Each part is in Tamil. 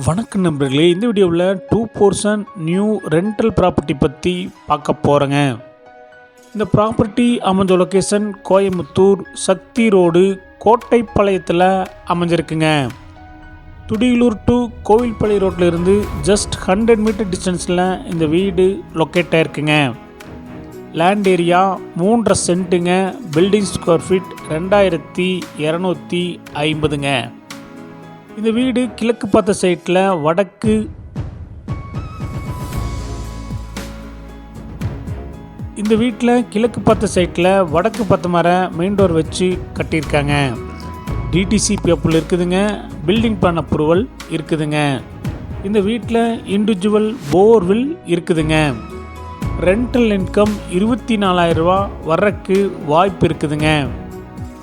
வணக்கம் நண்பர்களே இந்த வீடியோவில் two portion new rental property பற்றி பார்க்க போகிறேங்க இந்த ப்ராப்பர்ட்டி அமைஞ்ச லொக்கேஷன் கோயம்புத்தூர் சக்தி ரோடு கோட்டைப்பாளையத்தில் அமைஞ்சிருக்குங்க. துடியலூர் டு கோவில்பள்ளி ரோட்டில் இருந்து ஜஸ்ட் ஹண்ட்ரட் மீட்டர் டிஸ்டன்ஸில் இந்த வீடு லொக்கேட் ஆயிருக்குங்க. லேண்ட் ஏரியா மூன்றரை சென்ட்டுங்க பில்டிங் ஸ்கொயர் ஃபீட் ரெண்டாயிரத்தி இரநூத்தி ஐம்பதுங்க. இந்த வீடு கிழக்கு பார்த்த சைட்டில் வடக்கு. இந்த வீட்டில் கிழக்கு பார்த்த சைட்டில் வடக்கு பார்த்த மரம் மெயின் டோர் வச்சு கட்டியிருக்காங்க. டிடிசி பேப்பிள் இருக்குதுங்க. பில்டிங் பிளான் அப்ரூவல் இருக்குதுங்க. இந்த வீட்டில் இண்டிவிஜுவல் போர்வில் இருக்குதுங்க. ரெண்டல் இன்கம் இருபத்தி நாலாயிரரூபா வர்றக்கு வாய்ப்பு இருக்குதுங்க.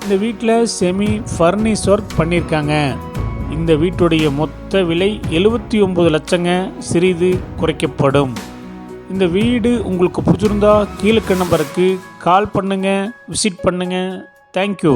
இந்த வீட்டில் செமி ஃபர்னிஷ் ஒர்க் பண்ணியிருக்காங்க. இந்த வீட்டுடைய மொத்த விலை எழுபத்தி ஒம்பது லட்சங்க. சிறிது குறைக்கப்படும். இந்த வீடு உங்களுக்கு பிடிச்சிருந்தா கீழே நம்பருக்கு கால் பண்ணுங்கள் விசிட் பண்ணுங்கள் தேங்க்யூ